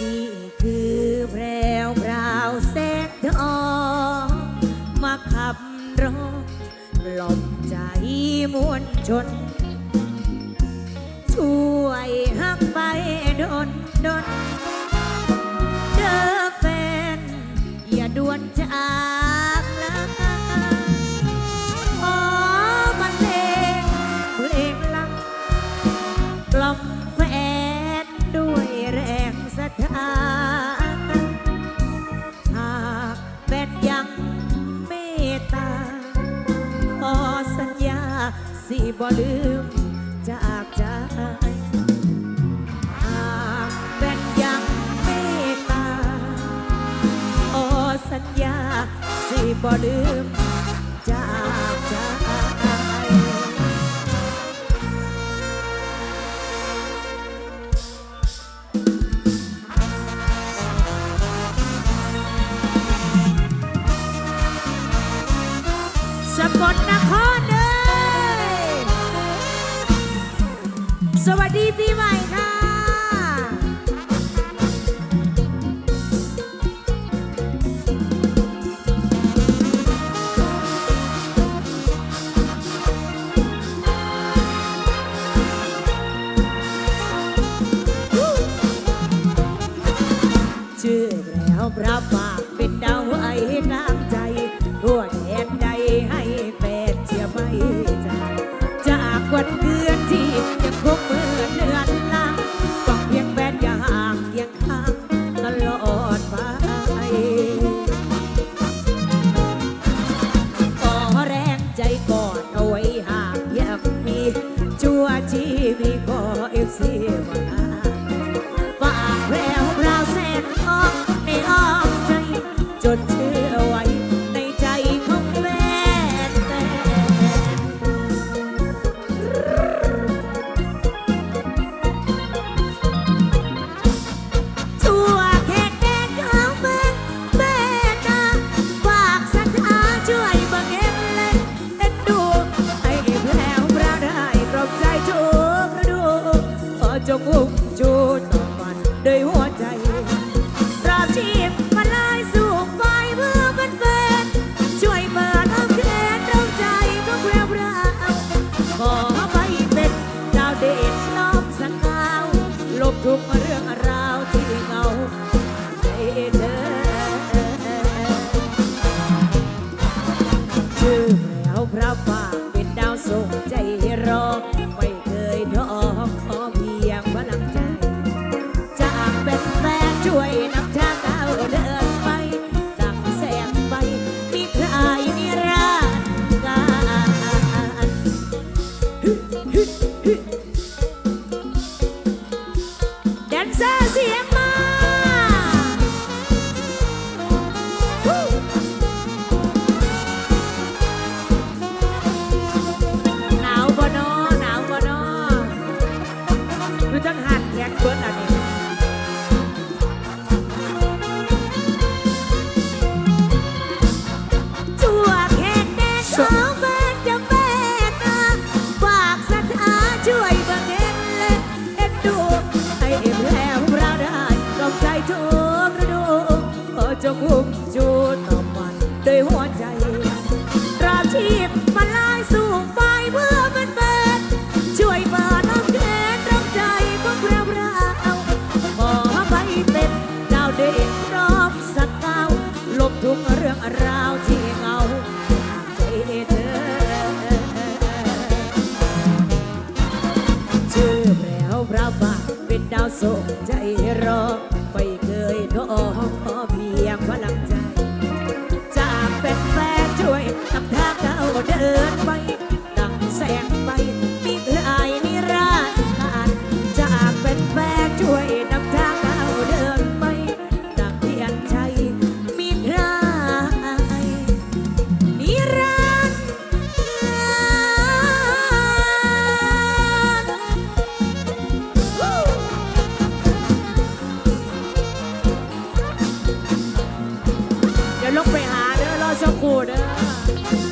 นี่คือแพรวพราวแสงทองมาขับร้องกล่อมใจมวลชน ช่วยหักไปดนดนเจอแฟน อย่าด่วนจาก สิบ่ลืมจากใจหากแฟนยังเมตตาขอสัญญาสิบ่ลืมจากใจสกลนครเด้ย สวัสดีปีใหม่ค่ะ ชื่อแล้วพระปากเป็นดาวไอ้กลา ทุกเรื่องราวที่เงาใจเธอชื่อแล้วพระบา จังหันแขนเบิดอันนี้ทั่วแขนแดนของแฟนจะแฟนนะฝากศรัทธาช่วยบังเอ็นเล่นเอ็นดูให้เอ็มแล้วเราได้กอบใจทุกฤดูขอจงอุ้มจู เรื่องราวที่เงาใจเธอชื่อแปลวพระบาทเป็นดาวส่งใจรอไม่เคยท้อขอเพียงพลังใจ จากเป็นแฟนช่วยนำทางเราเดินไป Thank you.